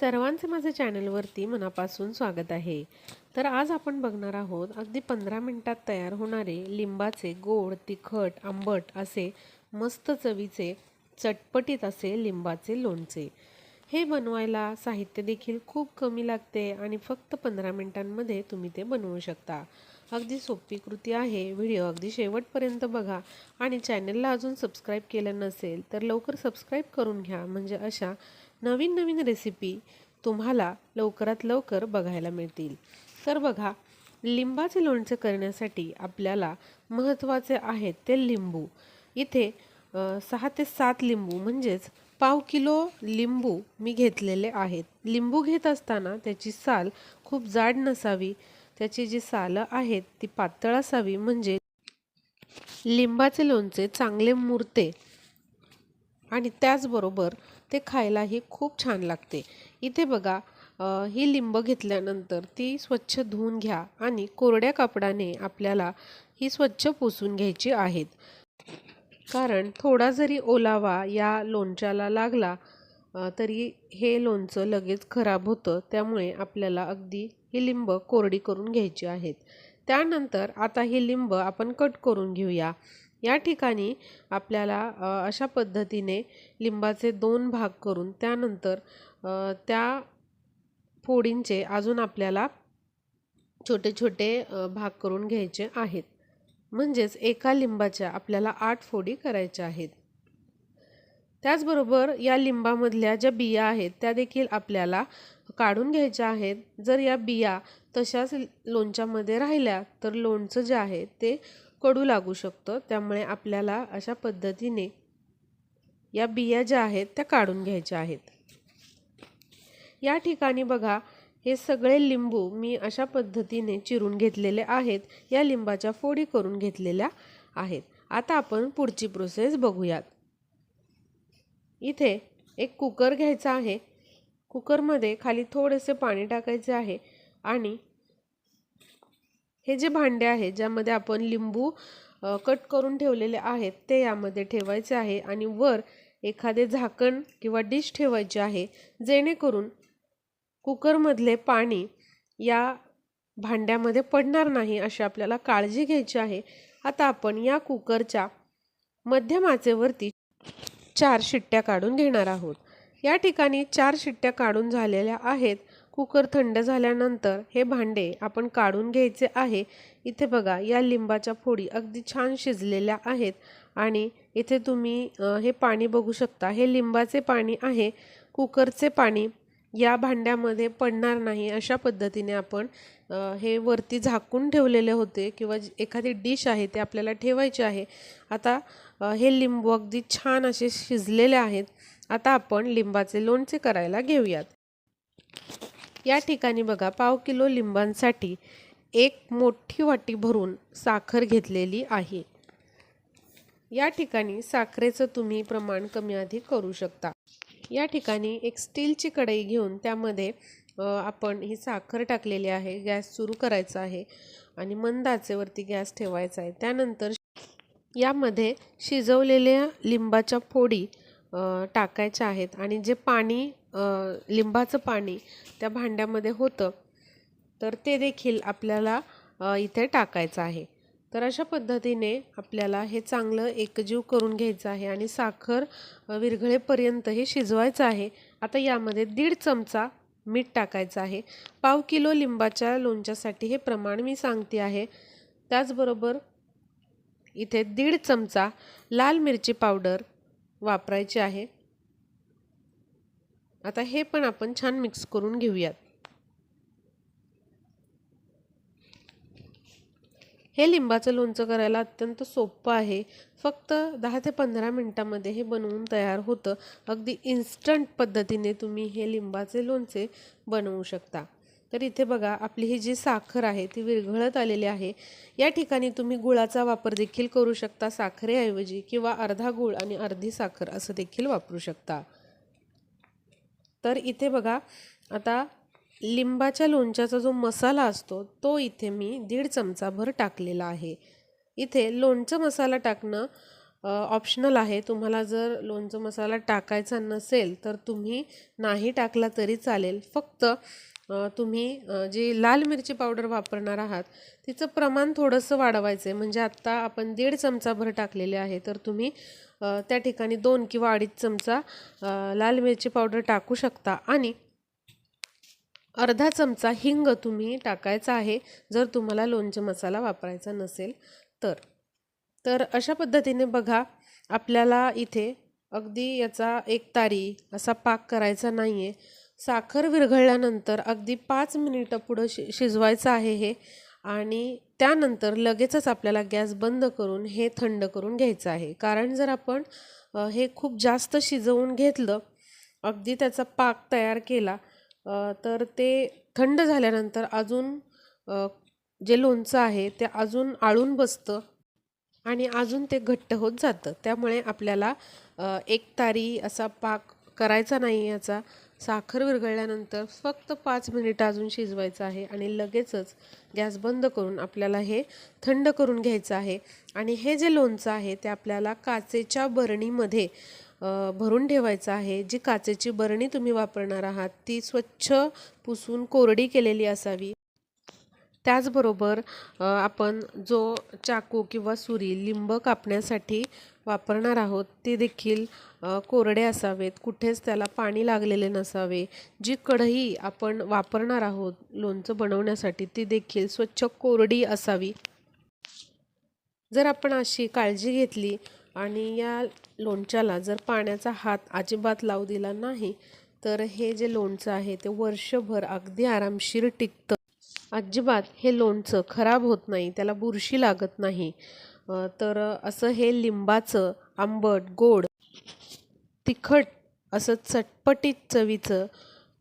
सर्वांचे माझ्या चॅनलवरती मनापासून स्वागत आहे. तर आज आपण बघणार आहोत अगदी पंधरा मिनिटात तयार होणारे लिंबाचे गोड तिखट आंबट असे मस्त चवीचे चटपटीत असे लिंबाचे लोणचे. हे बनवायला साहित्य देखील खूप कमी लागते आणि फक्त पंधरा मिनटांमध्ये तुम्ही ते बनवू शकता. अगदी सोपी कृती आहे. व्हिडिओ अगदी शेवटपर्यंत बघा आणि चॅनलला अजून सबस्क्राईब केलं नसेल तर लवकर सबस्क्राईब करून घ्या. म्हणजे अशा नवीन नवीन रेसिपी तुम्हाला लवकरात लवकर बघायला मिळतील. तर बघा लिंबाचे लोणचे करण्यासाठी आपल्याला महत्त्वाचे आहेत ते लिंबू. इथे सहा ते सात लिंबू म्हणजेच पाव किलो लिंबू मी घेतलेले आहेत. लिंबू घेत असताना त्याची साल खूप जाड नसावी. त्याची जी सालं आहेत ती पातळ असावी म्हणजे लिंबाचे लोणचे चांगले मुरते आणि त्याचबरोबर ते खायलाही खूप छान लागते. इथे बघा ही लिंब घेतल्यानंतर ती स्वच्छ धुवून घ्या आणि कोरड्या कापडाने आपल्याला ही स्वच्छ पुसून घ्यायची आहेत. कारण थोडा जरी ओलावा या लोणच्याला लागला तरी हे लोणचं लगेच खराब होतं. त्यामुळे आपल्याला अगदी ही लिंब कोरडी करून घ्यायची आहेत. त्यानंतर आता ही लिंब आपण कट करून घेऊया. या ठिकाणी आपल्याला अशा पद्धतीने लिंबाचे दोन भाग करून त्यानंतर त्या फोडींचे अजून आपल्याला छोटे छोटे भाग करून घ्यायचे आहेत. म्हणजेच एका लिंबाच्या आपल्याला आठ फोडी करायच्या आहेत. त्याचबरोबर या लिंबामधल्या ज्या बिया आहेत त्या देखील आपल्याला काढून घ्यायच्या आहेत. जर या बिया तशाच लोणच्यामध्ये राहिल्या तर लोणचं जे आहे ते कडू लागू शकतं. त्यामुळे आपल्याला अशा पद्धतीने या बिया ज्या आहेत त्या काढून घ्यायच्या आहेत. या ठिकाणी बघा हे सगळे लिंबू मी अशा पद्धतीने चिरून घेतलेले आहेत. या लिंबाच्या फोडी करून घेतलेल्या आहेत. आता आपण पुढची प्रोसेस बघूयात. इथे एक कुकर घ्यायचा आहे. कुकरमध्ये खाली थोडेसे पाणी टाकायचे आहे आणि हे जे भांडे आहे ज्यामध्ये आपण लिंबू कट करून ठेवलेले आहेत ते यामध्ये ठेवायचे आहे आणि वर एखादे झाकण किंवा डिश ठेवायचे आहे जेणेकरून कुकरमधले पाणी या भांड्यामध्ये पडणार नाही अशी आपल्याला काळजी घ्यायची आहे. आता आपण या कुकरच्या मध्यम आचेवरती चार शिट्ट्या काढून घेणार आहोत. या ठिकाणी चार शिट्ट्या काढून झालेल्या आहेत. कुकर थंड झाल्यानंतर हे भांडे आपण काढून घ्यायचे आहे. इथे बघा या लिंबाच्या फोडी अगदी छान शिजलेल्या आहेत आणि इथे तुम्ही हे पाणी बघू शकता. हे लिंबाचे पाणी आहे. कुकरचे पाणी या भांड्यामध्ये पडणार नाही अशा पद्धतीने आपण हे वरती झाकून ठेवलेले होते किंवा जी- एखादी डिश आहे ते आपल्याला ठेवायची आहे. आता हे लिंबू अगदी छान असे शिजलेले आहेत. आता आपण लिंबाचे लोणचे करायला घेऊयात. या ठिकाणी बघा पाव किलो लिंबांसाठी एक मोठी वाटी भरून साखर घेतलेली आहे. या ठिकाणी साखरेचं तुम्ही प्रमाण कमी अधिक करू शकता. या ठिकाणी एक स्टीलची कढई घेऊन त्यामध्ये आपण ही साखर टाकलेली आहे. गॅस सुरू करायचा आहे आणि मंद आचेवरती गॅस ठेवायचा आहे. त्यानंतर यामध्ये शिजवलेल्या लिंबाच्या फोडी टाकायच्या आहेत. आणि जे पाणी लिंबाचं पाणी त्या भांड्यामध्ये होतं तर ते देखील आपल्याला इथे टाकायचं आहे. तर अशा पद्धतीने आपल्याला हे चांगलं एकजीव करून घ्यायचं आहे आणि साखर विरघळेपर्यंत हे शिजवायचं आहे. आता यामध्ये दीड चमचा मीठ टाकायचं आहे. पाव किलो लिंबाच्या लोणच्यासाठी हे प्रमाण मी सांगते आहे. त्याचबरोबर इथे दीड चमचा लाल मिरची पावडर वापरायची आहे. आता हे पण आपण छान मिक्स करून घेऊयात. हे लिंबाचं लोणचं करायला अत्यंत सोपं आहे. फक्त दहा ते पंधरा मिनटामध्ये हे बनवून तयार होतं. अगदी इन्स्टंट पद्धतीने तुम्ही हे लिंबाचे लोणचे बनवू शकता. तर इथे बघा आपली ही जी साखर आहे ती विरघळत आलेली आहे. या ठिकाणी तुम्ही गुळाचा वापर देखील करू शकता साखरेऐवजी किंवा अर्धा गुळ आणि अर्धी साखर असं देखील वापरू शकता. तर इथे बघा आता लिंबाच्या लोणच्याचा जो मसाला असतो तो इथे मी दीड चमचाभर टाकलेला आहे. इथे लोणचं मसाला टाकणं ऑप्शनल आहे. तुम्हाला जर लोणचं मसाला टाकायचा नसेल तर तुम्ही नाही टाकला तरी चालेल. फक्त तुम्ही जी लाल मिरची पावडर वापरणार आहात तिचं प्रमाण थोडंसं वाढवायचं आहे म्हणजे आत्ता आपण दीड चमचाभर टाकलेले आहे तर तुम्ही त्या ठिकाणी दोन किंवा अडीच चमचा लाल मिरची पावडर टाकू शकता. आणि अर्धा चमचा हिंग तुम्ही टाकायचा आहे जर तुम्हाला लोणचं मसाला वापरायचा नसेल तर. तर अशा पद्धतीने बघा आपल्याला इथे अगदी याचा एक तारी असा पाक करायचा नाही आहे साखर विरघळल्यानंतर अगदी पाच मिनिटं पुढं शि शिजवायचं आहे हे आणि त्यानंतर लगेचच आपल्याला गॅस बंद करून हे थंड करून घ्यायचं आहे. कारण जर आपण हे खूप जास्त शिजवून घेतलं अगदी त्याचा पाक तयार केला तर ते थंड झाल्यानंतर अजून जे लोणचं आहे ते अजून आळून बसतं आणि अजून ते घट्ट होत जातं. त्यामुळे आपल्याला एक तारी असा पाक करायचा नाही याचा साखर विरघळल्यानंतर फक्त पाच मिनिटं अजून शिजवायचं आहे आणि लगेचच गॅस बंद करून आपल्याला हे थंड करून घ्यायचं आहे. आणि हे जे लोणचं आहे ते आपल्याला काचेच्या बरणीमध्ये भरून ठेवायचं आहे. जी काचेची बरणी तुम्ही वापरणार आहात ती स्वच्छ पुसून कोरडी केलेली असावी. त्याचबरोबर आपण जो चाकू किंवा सुरी लिंब कापण्यासाठी वापरणार आहोत ते देखील कोरडे असावेत. कुठेच त्याला पाणी लागलेले नसावे. जी कढई आपण वापरणार आहोत लोणचं बनवण्यासाठी ती देखील स्वच्छ कोरडी असावी. जर आपण अशी काळजी घेतली आणि या लोणच्याला जर पाण्याचा हात अजिबात लावू दिला नाही तर हे जे लोणचं आहे ते वर्षभर अगदी आरामशीर टिकतं. अजिबात हे लोणचं खराब होत नाही त्याला बुरशी लागत नाही. तर असं हे लिंबाचं आंबट गोड तिखट असं चटपटीत चवीचं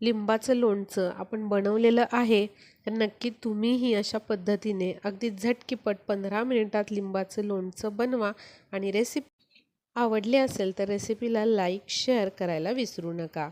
लिंबाचं लोणचं आपण बनवलेलं आहे तर नक्की तुम्हीही अशा पद्धतीने अगदी झटकीपट पंधरा मिनिटात लिंबाचं लोणचं बनवा आणि रेसिपी आवडली असेल तर रेसिपीला लाईक शेअर करायला विसरू नका.